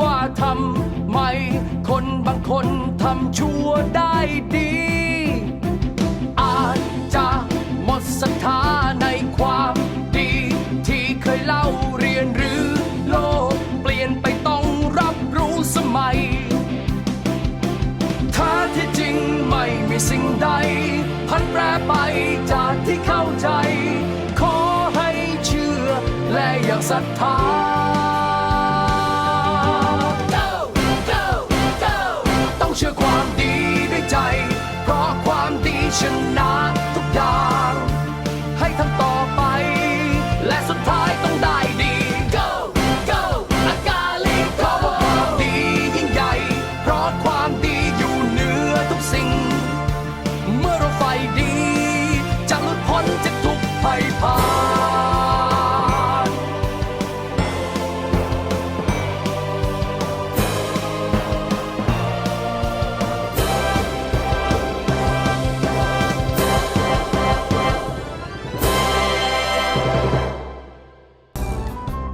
ว่าทำไม คนบางคนทำชั่วได้ดี อาจจะหมดศรัทธาในความดี ที่เคยเล่าเรียนหรือโลกเปลี่ยนไปต้องรับรู้สมัยถ้าที่จริงไม่มีสิ่งใด พันแปรไปจากที่เข้าใจ ขอให้เชื่อและอยากศรัทธา ดี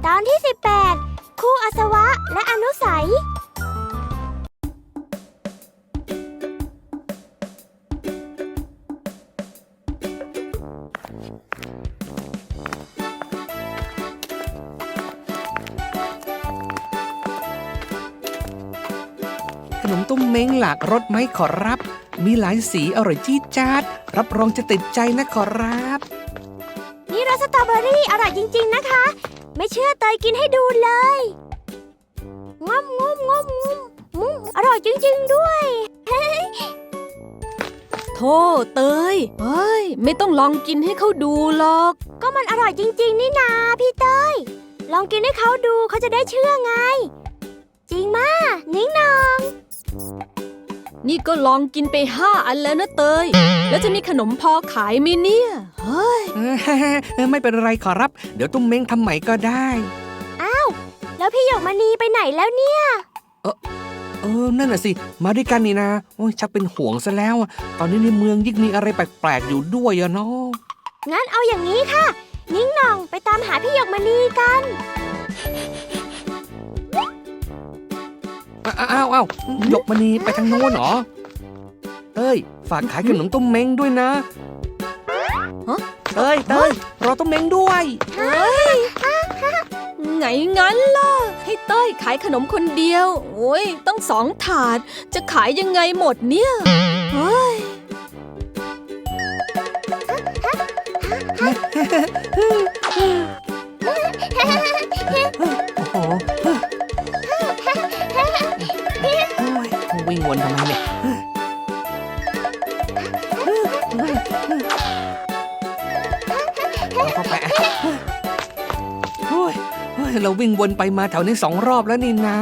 ตอนที่ 18 คู่อาสวะและอนุสัย ขนมตุ้มเม้งหลากรสไหมขอรับ มีหลายสีอร่อยจี๊ดจ๊าด รับรองจะติดใจนะขอรับ นี่รสสตรอเบอรี่อร่อยจริง ๆ นะคะ ไม่เชื่อเตยกินให้ดูเลยงอมงมงมงมมุมอร่อยจริง ๆ ด้วยโธ่เตยเฮ้ย ไม่ต้องลองกินให้เขาดูหรอก ก็มันอร่อยจริง ๆ นี่นาพี่เตยลองกินให้เขาดูเขาจะได้เชื่อไง จริงมานิ้งนอง นี่ก็ลองกินไปห้าอันแล้วนะเตย แล้วจะมีขนมพอขายไหมเนี่ย เฮ้ย เออไม่เป็นไรขอรับ เดี๋ยวตุ้มเม้งทำใหม่ก็ได้แล้วพี่หยกมณีไปไหนแล้วเนี่ย เออ นั่นน่ะสิ มาด้วยกันนี่นะ โอ้ยชักเป็นห่วงซะแล้วอะตอนนี้ในเมืองยิ่งมีอะไรแปลกๆอยู่ด้วยอะเนาะ งั้นเอาอย่างนี้ค่ะ นิ้งหน่องไปตามหาพี่หยกมณีกัน อ้าวอ้าวอ้าวหยกมณีไปทางโน้นเหรอเต้ยฝากขายขนมตุ้มเม้งด้วยนะฮะเต้ยเต้ยรอตุ้มเม้งด้วยไงงั้นล่ะ ให้เต้ยขายขนมคนเดียว โอ้ยต้องสองถาด จะขายยังไงหมดเนี่ยเฮ้ยโอ้โห วิ่งวนทำไมเนี่ยเอาเข้าไปอะโอ้ยโอ้ยเราวิ่งวนไปมาแถวนี้สองรอบแล้วนี่นา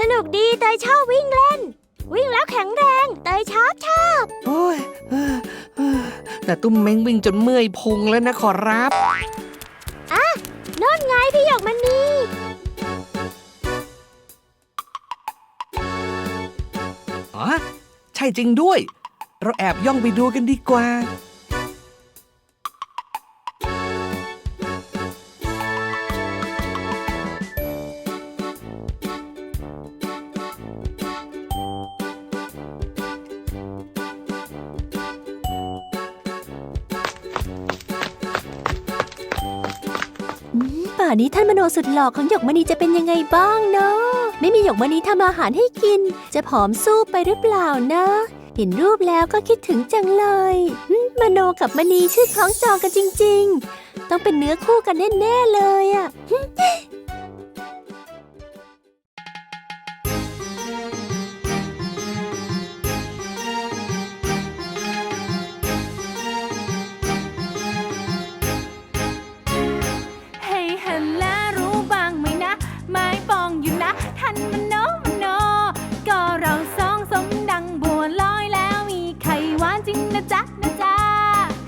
สนุกดีเตยชอบวิ่งเล่น วิ่งแล้วแข็งแรงเตยชอบชอบโอ้ยเออเออแต่ตุ้มเม้งวิ่งจนเมื่อยพุงแล้วนะขอรับ ช่จริงด้วย เราแอบย่องไปดูกันดีกว่า ป่านี้ท่านมโนสุดหล่อของหยกมณีจะเป็นยังไงบ้างเนาะ ไม่มีหยกมณีทำอาหารให้กิน จะผอมสู้ไปหรือเปล่านะ เห็นรูปแล้วก็คิดถึงจังเลยมโนกับมณีชื่อคล้องจองกันจริง ๆ ต้องเป็นเนื้อคู่กันแน่ๆเลยอะ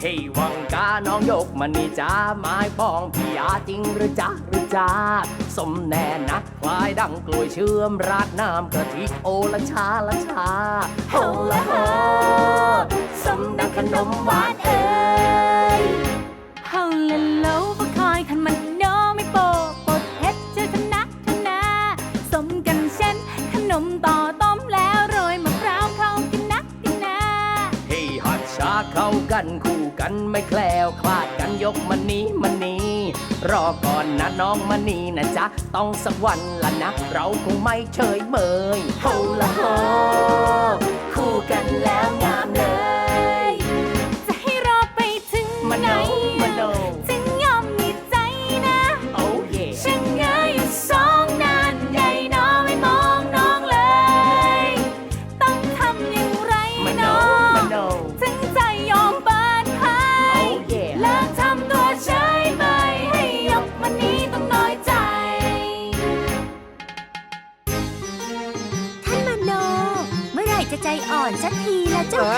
เฮ้ยวังกาน้องยกมันนี่จ้าไม้ปองพี่ยาจริงหรือจ้าหรือจ้าสมแน่นะคลายดังกล้วยเชื่อมราดน้ำกะทิโอละชาละชาโฮละโฮสมดังขนมหวานเอ้ยเฮาเลโลก็คอยคันมัน กันไม่แคล้วคลาดกันยกมันนี้มันนี้รอก่อนนะน้องมันนี้นะจ๊ะ ต้องสักวันละนะ เราคงไม่เฉยเมยโฮละโฮคู่กันแล้ว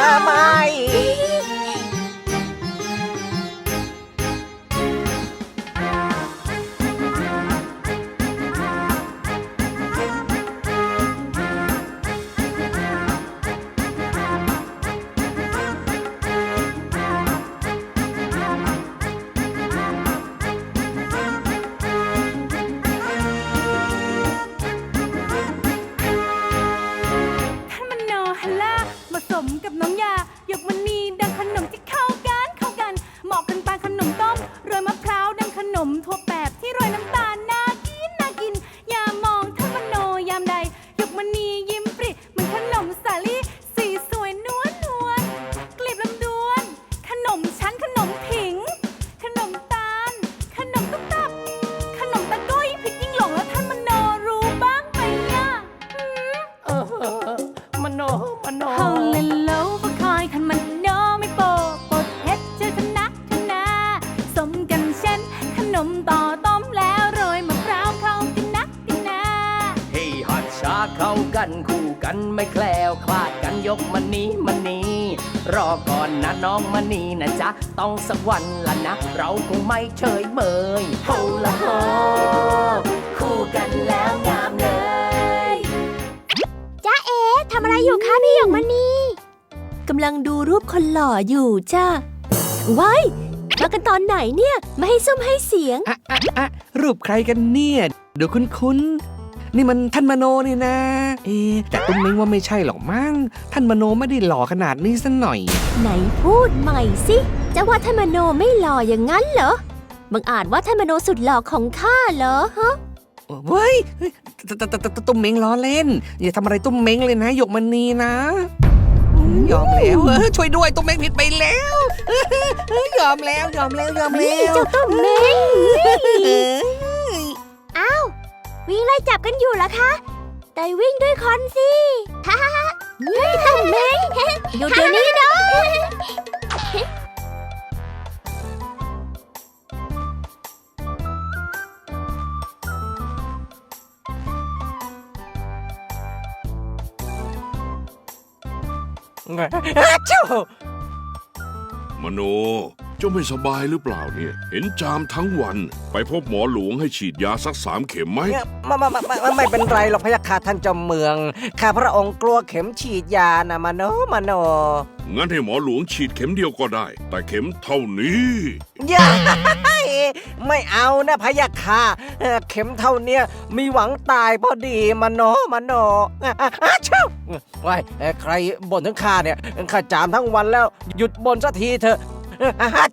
ละเจ้าค่ะไม่ ต้องสักวันละนะ เราคงไม่เฉยเมยโฮละโฮคู่กันแล้วงามเลยจ้าเอ๋ทำอะไรอยู่คะพี่หยกมณีกำลังดูรูปคนหล่ออยู่จ้าว้ายมากันตอนไหนเนี่ย ไม่ให้ซุ่มให้เสียง อะอะอะรูปใครกันเนี่ยเดี๋ยวคุ้นๆ นี่มันท่านมโนนี่นะ เอ๊ะแต่ตุ้มเม้งว่าไม่ใช่หรอกมั้ง ท่านมโนไม่ได้หล่อขนาดนี้สัหน่อย ไหนพูดใหม่สิ จะว่าท่านมโนไม่หล่ออย่างนั้นเหรอ บังอาจว่าท่านมโนสุดหล่อของข้าเหรอฮะเว้ยเฮ้ยตตตตตุ้มเม้งล้อเล่น อย่าทำอะไรตุ้มเม้งเลยนะหยกมันนีนะอืมยอมแล้วเออช่วยด้วยตุ้มเม้งผิดไปแล้วเออยอมแล้วยอมแล้วยอมนี่แล้วเจ้าต้มเม้งเอ้ย วิ่งไล่จับกันอยู่เหรอคะแต่วิ่งด้วยคอนสิฮ่าฮ่าฮ่าต้มเม้งหยุดเดี๋ยวนี้นะอาชู่มโน เจ้าไม่สบายหรือเปล่าเนี่ย เห็นจามทั้งวัน ไปพบหมอหลวงให้ฉีดยาสักสามเข็มไหมไม่ไม่ไม่ไม่ไม่เป็นไรหรอกพะยะค่ะท่านเจ้าเมือง ข้าพระองค์กลัวเข็มฉีดยานะมโนมโนงั้นให้หมอหลวงฉีดเข็มเดียวก็ได้ แต่เข็มเท่านี้ย่าไม่เอานะพะยะค่ะเอ่อเข็มเท่าเนี้ยมีหวังตายพอดีมโนมโนอะอะอะเช่าไว้เอ่อใครบ่นถึงข้าเนี่ยข้าจามทั้งวันแล้วหยุดบ่นสักทีเถอะ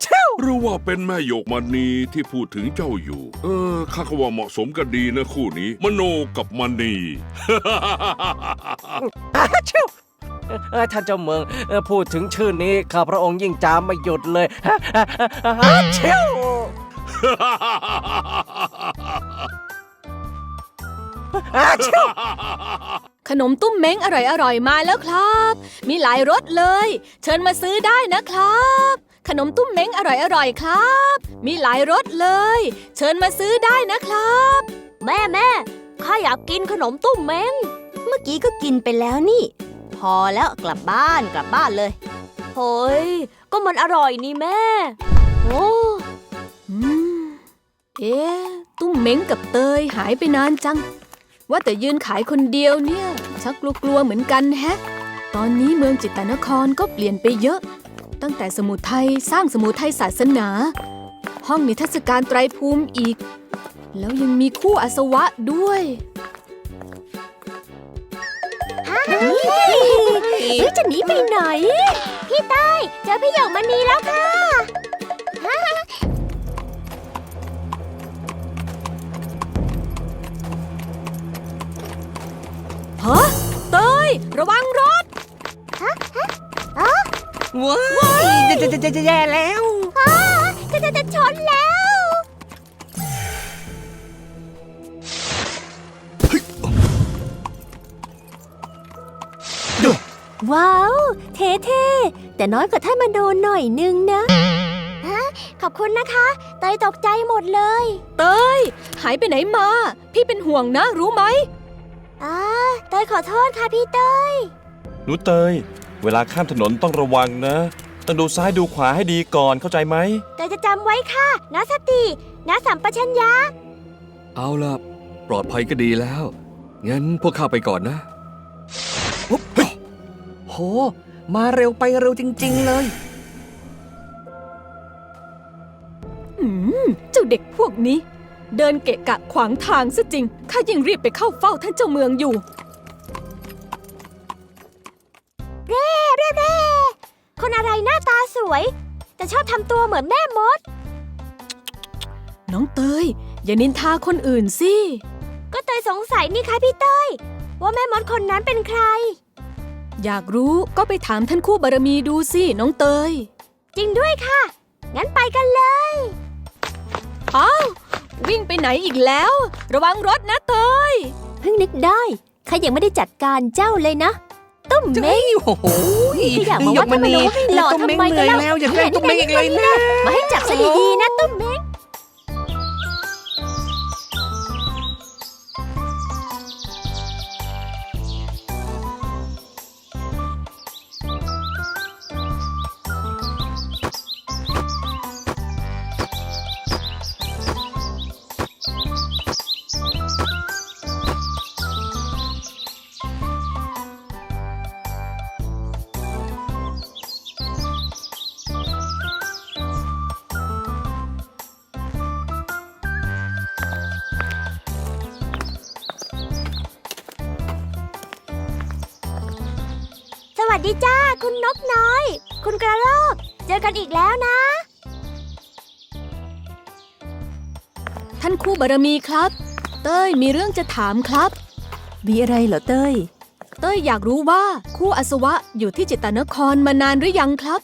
เช่าหรือว่าเป็นแม่หยกมณีที่พูดถึงเจ้าอยู่ เออข้าก็ว่าเหมาะสมกันดีนะคู่นี้ มโนกับมณีอาชิวเอ่อท่านเจ้าเมืองเอ่อพูดถึงชื่อนี้ข้าพระองค์ยิ่งจามไม่หยุดเลยอาชิวอาชิวขนมตุ้มเม้งอร่อยๆมาแล้วครับ มีหลายรสเลย เชิญมาซื้อได้นะครับ ขนมตุ้มเม้งอร่อยๆครับ มีหลายรสเลย เชิญมาซื้อได้นะครับ แม่แม่ข้าอยากกินขนมตุ้มเม้ง เมื่อกี้ก็กินไปแล้วนี่ พอแล้วกลับบ้านกลับบ้านเลยโฮ้ยก็มันอร่อยนี่แม่ โอ้อืมเอ๊ะตุ้มเม้งกับเตยหายไปนานจัง ว่าแต่ยืนขายคนเดียวเนี่ย ชักกลัวๆเหมือนกันแฮะ ตอนนี้เมืองจิตตนครก็เปลี่ยนไปเยอะ ตั้งแต่สมุทัยสร้างสมุทัยศาสนา ห้องนิทรรศการไตรภูมิอีก แล้วยังมีคู่อาสวะด้วยเฮ้ยจะหนีไปไหน พี่ใต้เจอพี่หยกมณีแล้วค่ะ ฮะ เตยระวังรถ ว้ายจะจะจะจะแย่แล้วจะจะจะชนแล้ว ว้าว เท่ๆ แต่น้อยกว่าท่านมาโดนหน่อยนึงนะ ขอบคุณนะคะ เตยตกใจหมดเลย เตยหายไปไหนมา พี่เป็นห่วงนะรู้ไหม อ่าเตยขอโทษค่ะพี่เตย หนูเตย เวลาข้ามถนนต้องระวังนะ ต้องดูซ้ายดูขวาให้ดีก่อนเข้าใจไหมเตยจะจำไว้ค่ะนะสตินะสัมปชัญญะ เอาล่ะ ปลอดภัยก็ดีแล้ว งั้นพวกข้าไปก่อนนะโห มาเร็วไปเร็วจริง ๆ เลย อืม เจ้าเด็กพวกนี้ เดินเกะกะขวางทางซะจริง ข้ายังรีบไปเข้าเฝ้าท่านเจ้าเมืองอยู่ เร่เร่เร่คนอะไรหน้าตาสวย แต่ชอบทำตัวเหมือนแม่มด น้องเตย อย่านินทาคนอื่นสิ ก็เตยสงสัยนี่คะพี่เตย ว่าแม่มดคนนั้นเป็นใคร อยากรู้ก็ไปถามท่านคู่บารมีดูสิ น้องเตย จริงด้วยค่ะ งั้นไปกันเลยอ้าววิ่งไปไหนอีกแล้ว ระวังรถนะเตย เพิ่งนึกได้ข้ายังไม่ได้จัดการเจ้าเลยนะ ตุ้มเจ้เม้งโอ้โหพี่อยากมาว่าหยกมณีทำไมเราไม่หล่อตุ้มเม้งทำไมเหกันนื่อยเล่าแล้วอย่าแกล้งตุ้มเม้งอีกเลยนะมาให้จับซะดีๆนะตุ้มเม้ง ดีจ้า คุณนกน้อย คุณกระรอกเจอกันอีกแล้วนะ ท่านคู่บารมีครับ เต้ยมีเรื่องจะถามครับ มีอะไรเหรอเต้ย เต้ยอยากรู้ว่าคู่อสวะอยู่ที่จิตตนครมานานหรือยังครับ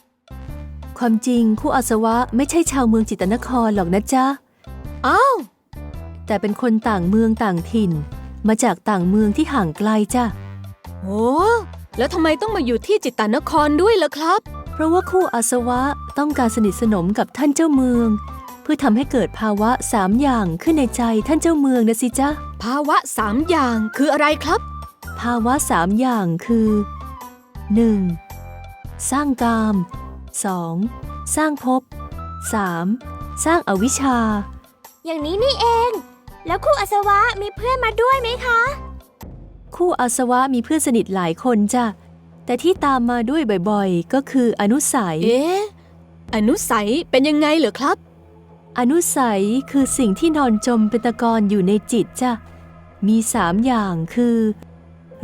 ความจริงคู่อาสวะไม่ใช่ชาวเมืองจิตรนครหรอกนะจ๊ะ อ้าว แต่เป็นคนต่างเมืองต่างถิ่น มาจากต่างเมืองที่ห่างไกลจ้ะ โอ้ แล้วทำไมต้องมาอยู่ที่จิตตนครด้วยล่ะครับ เพราะว่าคู่อาสวะต้องการสนิทสนมกับท่านเจ้าเมือง เพื่อทำให้เกิดภาวะสามอย่างขึ้นในใจท่านเจ้าเมืองนะสิจ๊ะ ภาวะสามอย่างคืออะไรครับ ภาวะสามอย่างคือ 1. สร้างกาม 2. สร้างภพ 3. สร้างอวิชชา อย่างนี้นี่เอง แล้วคู่อสวะมีเพื่อนมาด้วยไหมคะ คู่อาสวะมีเพื่อนสนิทหลายคนจ้ะ แต่ที่ตามมาด้วยบ่อยๆ ก็คืออนุสัย เอ๊ะ อนุสัยเป็นยังไงเหรอครับ อนุสัยคือสิ่งที่นอนจมเป็นตะกอนอยู่ในจิตจ้ะ มีสามอย่างคือ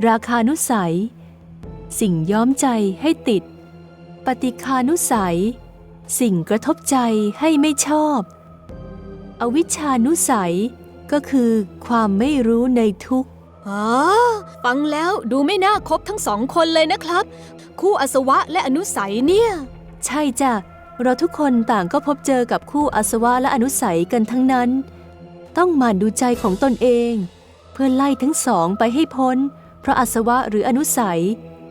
ราคานุสัย สิ่งย้อมใจให้ติด ปฏิคานุสัย สิ่งกระทบใจให้ไม่ชอบ อวิชชานุสัยก็คือความไม่รู้ในทุกข์ อ๋อฟังแล้วดูไม่น่าคบทั้งสองคนเลยนะครับ คู่อสวะและอนุสัยเนี่ย ใช่จ้ะ เราทุกคนต่างก็พบเจอกับคู่อสวะและอนุสัยกันทั้งนั้น ต้องหมั่นดูใจของตนเอง เพื่อไล่ทั้งสองไปให้พ้น เพราะอสวะหรืออนุสัย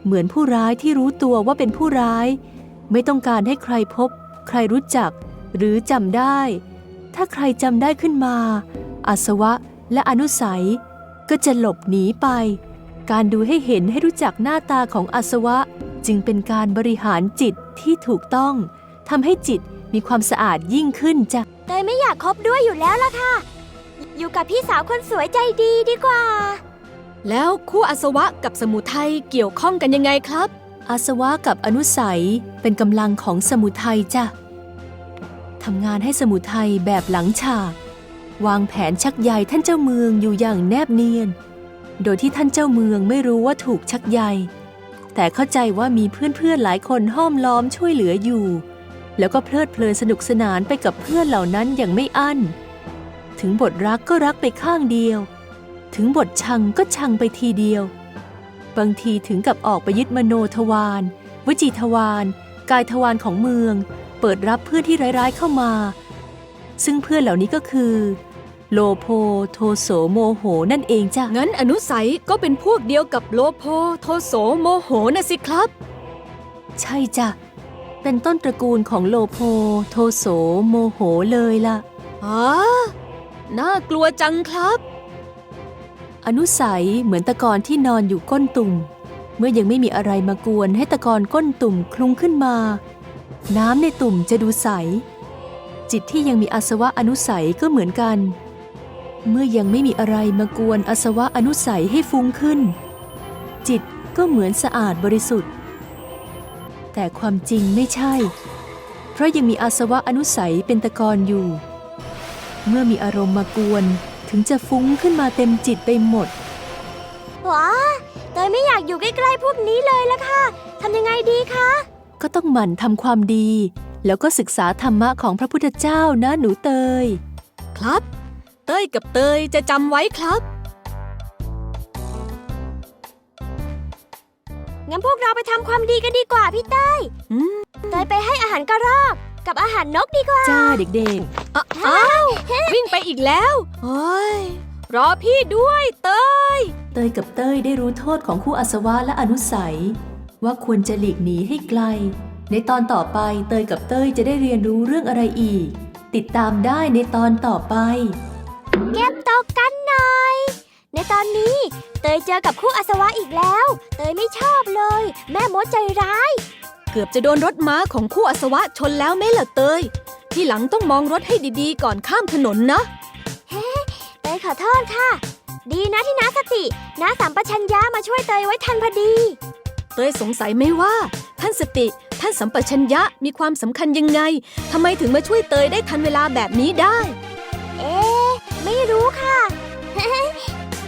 เหมือนผู้ร้ายที่รู้ตัวว่าเป็นผู้ร้าย ไม่ต้องการให้ใครพบ ใครรู้จัก หรือจำได้ ถ้าใครจำได้ขึ้นมาอสวะและอนุสัย ก็จะหลบหนีไป การดูให้เห็นให้รู้จักหน้าตาของอาสวะ จึงเป็นการบริหารจิตที่ถูกต้องทำให้จิตมีความสะอาดยิ่งขึ้นจ้ะเตยไม่อยากคบด้วยอยู่แล้วล่ะค่ะ อยู่กับพี่สาวคนสวยใจดีดีกว่า แล้วคู่อสวะกับสมุทัยเกี่ยวข้องกันยังไงครับ อาสวะกับอนุสัยเป็นกำลังของสมุทัยจ้ะทำงานให้สมุทัยแบบหลังฉาก วางแผนชักใยท่านเจ้าเมืองอยู่อย่างแนบเนียน โดยที่ท่านเจ้าเมืองไม่รู้ว่าถูกชักใย แต่เข้าใจว่ามีเพื่อนๆหลายคนห้อมล้อมช่วยเหลืออยู่ แล้วก็เพลิดเพลินสนุกสนานไปกับเพื่อนเหล่านั้นอย่างไม่อั้น ถึงบทรักก็รักไปข้างเดียว ถึงบทชังก็ชังไปทีเดียว บางทีถึงกับออกไปยึดมโนทวารวจีทวารกายทวารของเมือง เปิดรับเพื่อนที่ร้ายๆเข้ามาซึ่งเพื่อนเหล่านี้ก็คือ โลโพโทโสโมโหนั่นเองจ้ะ งั้นอนุสัยก็เป็นพวกเดียวกับโลโพโทโสโมโหนะสิครับ ใช่จ้ะ เป็นต้นตระกูลของโลโพโทโสโมโหเลยล่ะอ๋อน่ากลัวจังครับ อนุสัยเหมือนตะกอนที่นอนอยู่ก้นตุ่ม เมื่อยังไม่มีอะไรมากวนให้ตะกอนก้นตุ่มคลุ้งขึ้นมา น้ำในตุ่มจะดูใส จิตที่ยังมีอาสวะอนุสัยก็เหมือนกัน เมื่อยังไม่มีอะไรมากวนอาสวะอนุสัยให้ฟุ้งขึ้น จิตก็เหมือนสะอาดบริสุทธิ์ แต่ความจริงไม่ใช่ เพราะยังมีอาสวะอนุสัยเป็นตะกอนอยู่ เมื่อมีอารมณ์มากวนถึงจะฟุ้งขึ้นมาเต็มจิตไปหมดว้าเตยไม่อยากอยู่ใกล้ๆพวกนี้เลยละค่ะทำยังไงดีคะ ก็ต้องหมั่นทำความดี แล้วก็ศึกษาธรรมะของพระพุทธเจ้านะหนูเตย ครับ เต้ยกับเตยจะจำไว้ครับ งั้นพวกเราไปทำความดีกันดีกว่าพี่เต้ยอืมเตยไปให้อาหารกระรอกกับอาหารนกดีกว่า จ้าเด็กอ้าอ้าว วิ่งไปอีกแล้วโอ้ยรอพี่ด้วยเต้ยๆเตยกับเต้ยได้รู้โทษของคู่อาสวะและอนุสัย ว่าควรจะหลีกหนีให้ไกล ในตอนต่อไปเตยกับเต้ยจะได้เรียนรู้เรื่องอะไรอีก ติดตามได้ในตอนต่อไป เก็บตกกันหน่อย ในตอนนี้เตยเจอกับคู่อาสวะอีกแล้ว เตยไม่ชอบเลย แม่มดใจร้าย เกือบจะโดนรถม้าของคู่อสวะชนแล้วไหม่ล่ะเตย ที่หลังต้องมองรถให้ดีๆ ก่อนข้ามถนนนะเตยขอโทษค่ะ ดีนะที่น้าสติน้าสัมปชัญญะมาช่วยเตยไว้ทันพอดี เตยสงสัยไหมว่า ท่านสติ ท่านสัมปชัญญะมีความสำคัญยังไงทำไมถึงมาช่วยเตยได้ทันเวลาแบบนี้ได้เอ๊ะ ไม่รู้ค่ะ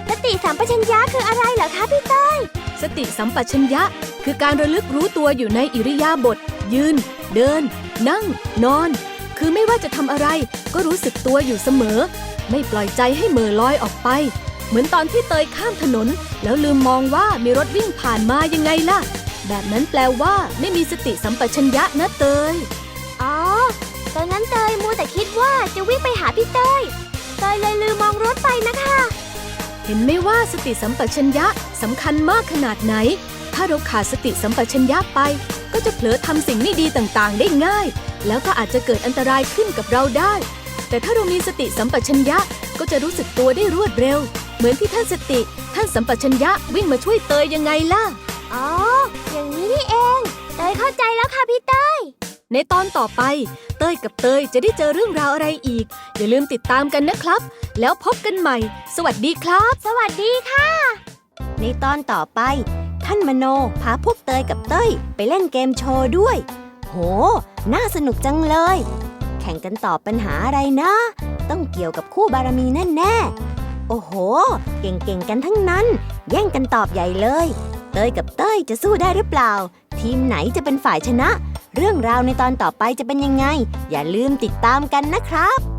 สติสัมปชัญญะคืออะไรเหรอคะพี่เต้ยสติสัมปชัญญะ คือการระลึกรู้ตัวอยู่ในอิริยาบถยืน เดิน นั่ง นอน คือไม่ว่าจะทำอะไร ก็รู้สึกตัวอยู่เสมอ ไม่ปล่อยใจให้เหม่อลอยออกไป เหมือนตอนที่เตยข้ามถนน แล้วลืมมองว่ามีรถวิ่งผ่านมายังไงล่ะ แบบนั้นแปลว่าไม่มีสติสัมปชัญญะนะเตย อ๋อ ตอนนั้นเตยมัวแต่คิดว่าจะวิ่งไปหาพี่เตย เตยเลยลืมมองรถไปนะคะ เห็นไหมว่าสติสัมปชัญญะสำคัญมากขนาดไหน ถ้าเราขาดสติสัมปชัญญะไป ก็จะเผลอทำสิ่งไม่ดีต่างๆ ได้ง่าย แล้วก็อาจจะเกิดอันตรายขึ้นกับเราได้ แต่ถ้าเรามีสติสัมปชัญญะก็จะรู้สึกตัวได้รวดเร็ว เหมือนที่ท่านสติ ท่านสัมปชัญญะวิ่งมาช่วยเตยยังไงล่ะ อ๋อ อย่างนี้นี่เอง เตยเข้าใจแล้วค่ะพี่เตย ในตอนต่อไป เต้ยกับเตยจะได้เจอเรื่องราวอะไรอีก อย่าลืมติดตามกันนะครับ แล้วพบกันใหม่ สวัสดีครับ สวัสดีค่ะ ในตอนต่อไป ท่านมโนพาพวกเตยกับเต้ยไปเล่นเกมโชว์ด้วย โห น่าสนุกจังเลย แข่งกันตอบปัญหาอะไรนะ ต้องเกี่ยวกับคู่บารมีแน่ๆ โอ้โห เก่งๆกันทั้งนั้น แย่งกันตอบใหญ่เลย เตยกับเต้ยจะสู้ได้หรือเปล่า ทีมไหนจะเป็นฝ่ายชนะ เรื่องราวในตอนต่อไปจะเป็นยังไง อย่าลืมติดตามกันนะครับ